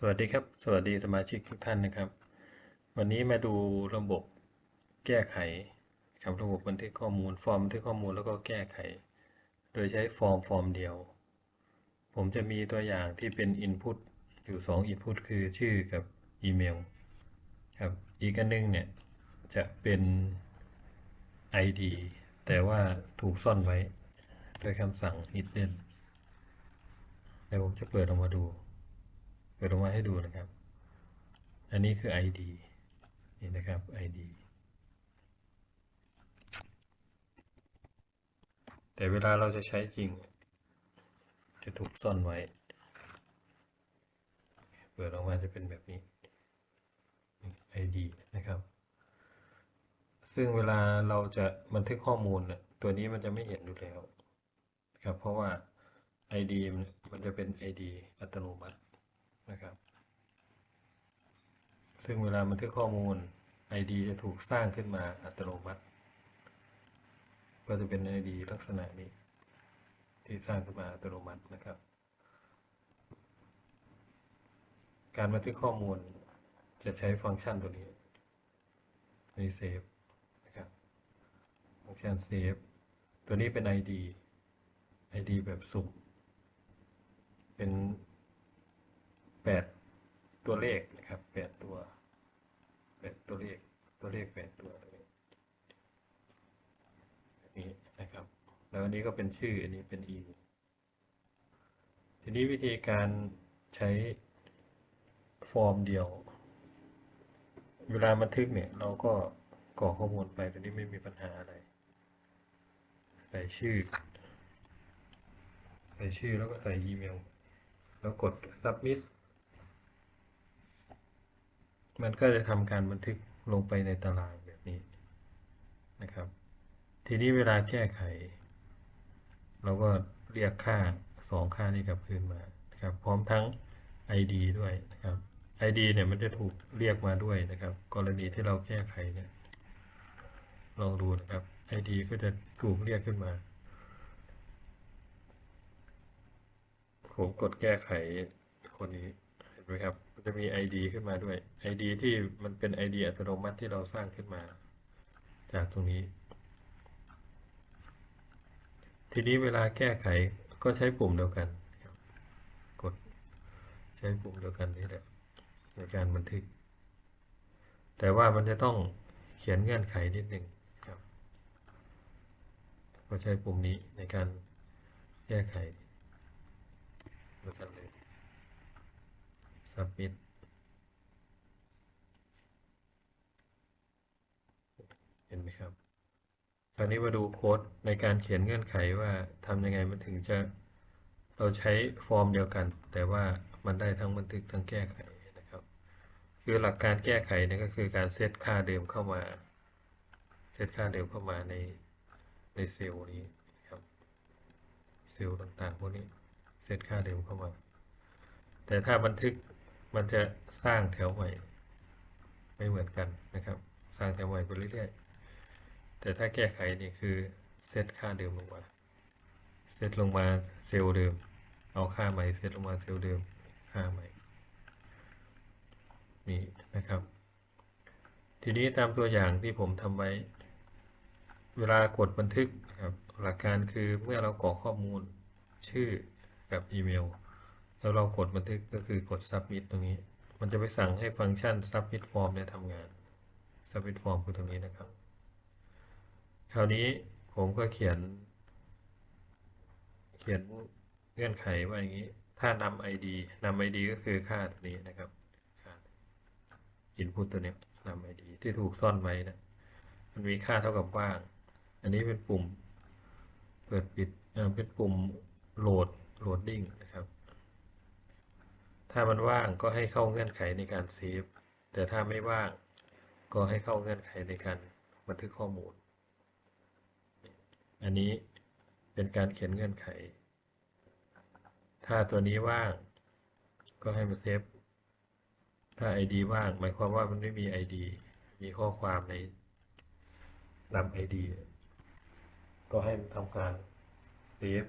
สวัสดีครับ สวัสดีสมาชิกทุกท่านนะครับ วันนี้มาดูระบบแก้ไขครับระบบบันทึกข้อมูล ฟอร์มบันทึกข้อมูลแล้วก็แก้ไข โดยใช้ฟอร์มฟอร์มเดียว ผมจะมีตัวอย่างที่เป็น Input อยู่ 2 Input คือชื่อกับอีเมลครับอีกอันนึงเนี่ยจะเป็น ID แต่ว่าถูกซ่อนไว้ โดยคำสั่ง hidden เดี๋ยวผมจะเปิดออกมาดู เปิดออกมาให้ดูนะครับ อันนี้คือ ID นี่นะครับ ID แต่เวลาเราจะใช้จริง จะถูกซ่อนไว้ เปิดออกมาจะเป็นแบบนี้ ID นะครับ ซึ่งเวลาเราจะบันทึกข้อมูลเนี่ยตัวนี้มันจะไม่เห็นอยู่แล้วครับเพราะว่า ID มันจะเป็น ID อัตโนมัติ นะครับ ซึ่งเวลาบันทึกข้อมูล ID จะถูกสร้างขึ้นมาอัตโนมัติ ก็จะเป็น ID ลักษณะนี้ ที่สร้างขึ้นมาอัตโนมัตินะครับ การบันทึกข้อมูลจะใช้ฟังก์ชันตัวนี้ใน save นะครับฟังก์ชัน save ตัวนี้เป็น ID ID แบบสุ่มเป็น แปดตัวเลขนะครับแปดตัวแปดตัวเลขตัวเลขแปดตัวนี้แบบนี้นะครับ แล้วอันนี้ก็เป็นชื่ออันนี้เป็น e ทีนี้วิธีการใช้ฟอร์มเดียว เวลาบันทึกเนี่ย เราก็กรอกข้อมูลไปตัวนี้ไม่มีปัญหาอะไร ใส่ชื่อ ใส่ชื่อแล้วก็ใส่อีเมล แล้วกด submit มันก็จะทำการบันทึกลงไปในตารางแบบนี้นะครับ ทีนี้เวลาแก้ไข เราก็เรียกค่าสองค่านี้กลับคืนมานะครับ พร้อมทั้ง ID ด้วยนะครับ ID เนี่ยมันจะถูกเรียกมาด้วยนะครับ กรณีที่เราแก้ไขเนี่ยลองดูนะครับ ID ก็จะถูกเรียกขึ้นมา ผมกดแก้ไขคนนี้ ไหมครับ มันจะมี ID ขึ้นมาด้วย ID ที่มันเป็น ID อัตโนมัติที่เราสร้างขึ้นมา จากตรงนี้ ทีนี้เวลาแก้ไขก็ใช้ปุ่มเดียวกัน กดใช้ปุ่มเดียวกันนี่แหละในการบันทึก แต่ว่ามันจะต้องเขียนเงื่อนไขนิดหนึ่งครับ ก็ใช้ปุ่มนี้ในการแก้ไขเดียวกันเลย submit เห็นไหมครับ คราวนี้มาดูโค้ดในการเขียนเงื่อนไขว่าทำยังไงมันถึงจะเราใช้ฟอร์มเดียวกัน แต่ว่ามันได้ทั้งบันทึกทั้งแก้ไขนะครับ คือหลักการแก้ไขนี่ก็คือการเซตค่าเดิมเข้ามา เซตค่าเดิมเข้ามาในในเซลล์นี้ครับ เซลล์ต่างๆพวกนี้ เซตค่าเดิมเข้ามา แต่ถ้าบันทึก มันจะสร้างแถวใหม่ไม่เหมือนกันนะครับ สร้างแถวใหม่ไปเรื่อยๆ แต่ถ้าแก้ไขนี่คือเซตค่าเดิมลงมาเซตลงมาเซลล์เดิม เอาค่าใหม่เซตลงมาเซลล์เดิมค่าใหม่นี่นะครับ ทีนี้ตามตัวอย่างที่ผมทำไว้ เวลากดบันทึกครับหลักการคือเมื่อเรากรอกข้อมูลชื่อกับอีเมล แล้วเรากดบันทึกก็คือกด submit ตรงนี้ มันจะไปสั่งให้ฟังก์ชัน submit form เนี่ยทำงาน submit form คือตรงนี้นะครับ คราวนี้ผมก็เขียน เขียนเงื่อนไขว่าอย่างนี้ ถ้านำ ID นำ ID ก็คือค่าตัวนี้นะครับค่า input ตัวนี้นำ ID ที่ถูกซ่อนไว้นะ มันมีค่าเท่ากับว่าง อันนี้เป็นปุ่ม เปิดปิดเอ่อเป็นปุ่มโหลด loading นะครับ ถ้ามันว่างก็ให้เข้าเงื่อนไขในการเซฟ แต่ถ้าไม่ว่างก็ให้เข้าเงื่อนไขในการบันทึกข้อมูล อันนี้เป็นการเขียนเงื่อนไข ถ้าตัวนี้ว่างก็ให้มันเซฟ ถ้า ID ว่าง หมายความว่ามันไม่มี ID มีข้อความในนำ ID ก็ให้ทำการเซฟ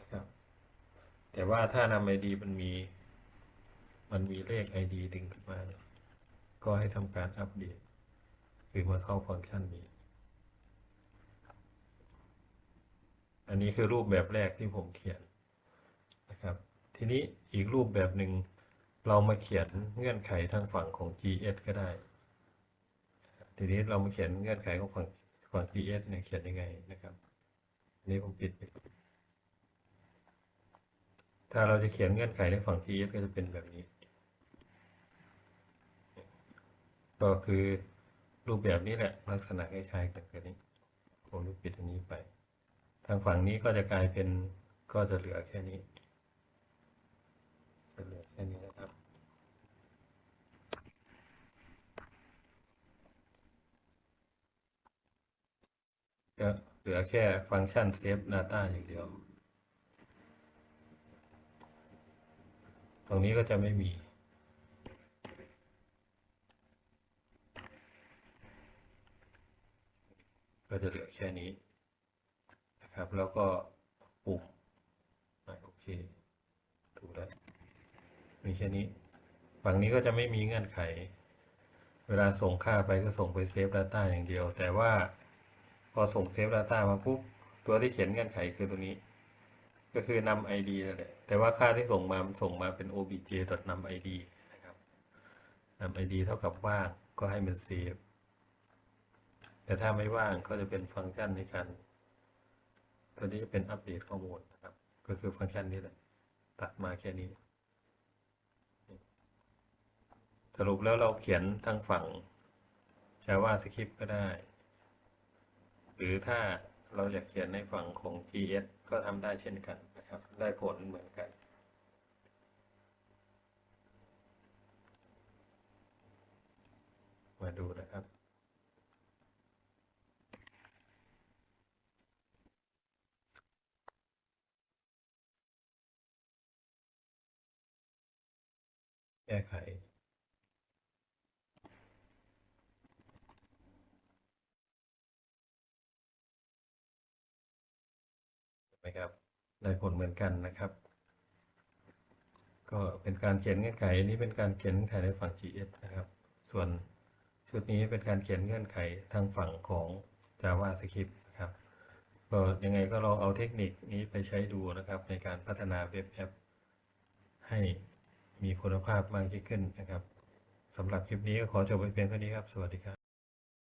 นะครับ แต่ว่าถ้านำ ID มันมี มันมีเลข ID ดึงขึ้นมา ก็ให้ทำการอัปเดต คือมาเข้าฟังก์ชันนี้ อันนี้คือรูปแบบแรกที่ผมเขียนนะครับ ทีนี้อีกรูปแบบหนึ่งเรามาเขียนเงื่อนไขทางฝั่งของ GS ก็ได้ ทีนี้เรามาเขียนเงื่อนไขของฝั่งฝั่ง GS เนี่ยเขียนยังไงนะครับอันนี้ผมปิดไปถ้าเราจะเขียนเงื่อนไขในฝั่ง GS ก็จะเป็นแบบนี้ ก็คือรูปแบบนี้แหละลักษณะคล้ายๆกันกับนี้ผมจะปิดอันนี้ไป ทางฝั่งนี้ก็จะกลายเป็นก็จะเหลือแค่นี้จะเหลือแค่นี้นะครับก็เหลือแค่ฟังก์ชัน Save Data อย่างเดียว ตรงนี้ก็จะไม่มี ก็จะเหลือแค่นี้นะครับ แล้วก็ปุ่มโอเคถูกแล้วมีแค่นี้ฝั่งนี้ก็จะไม่มีเงื่อนไข เวลาส่งค่าไปก็ส่งไปเซฟ Data อย่างเดียว แต่ว่าพอส่งเซฟ Data มาปุ๊บตัวที่เขียนเงื่อนไขคือตัวนี้ ก็คือนำ ID นั่นแหละแต่ว่าค่าที่ส่งมาส่งมาเป็น obj.num_id นะครับนำ ID เท่ากับว่างก็ให้มันเซฟ แต่ถ้าไม่ว่างก็จะเป็นฟังก์ชันในการตัวนี้จะเป็นอัปเดตข้อมูลนะครับ ก็คือฟังก์ชันนี้แหละตัดมาแค่นี้ สรุปแล้วเราเขียนทางฝั่ง JavaScript ก็ได้ หรือถ้าเราอยากเขียนในฝั่งของ GS ก็ทำได้เช่นกันนะครับ ได้ผลเหมือนกันมาดูนะครับ ก้ไขนะครับได้ผลเหมือนกันนะครับ ก็เป็นการเขียนเงื่อนไขอันนี้เป็นการเขียนเงื่อนไขในฝั่ง GS นะครับ ส่วนชุดนี้เป็นการเขียนเงื่อนไขทางฝั่งของ JavaScript นะครับก็ยังไงก็ลองเอาเทคนิคนี้ไปใช้ดูนะครับ ในการพัฒนาเว็บแอปให้ มีคุณภาพมากยิ่งขึ้นนะครับสำหรับคลิปนี้ก็ขอจบไปเพียงเท่านี้ครับ สวัสดีครับ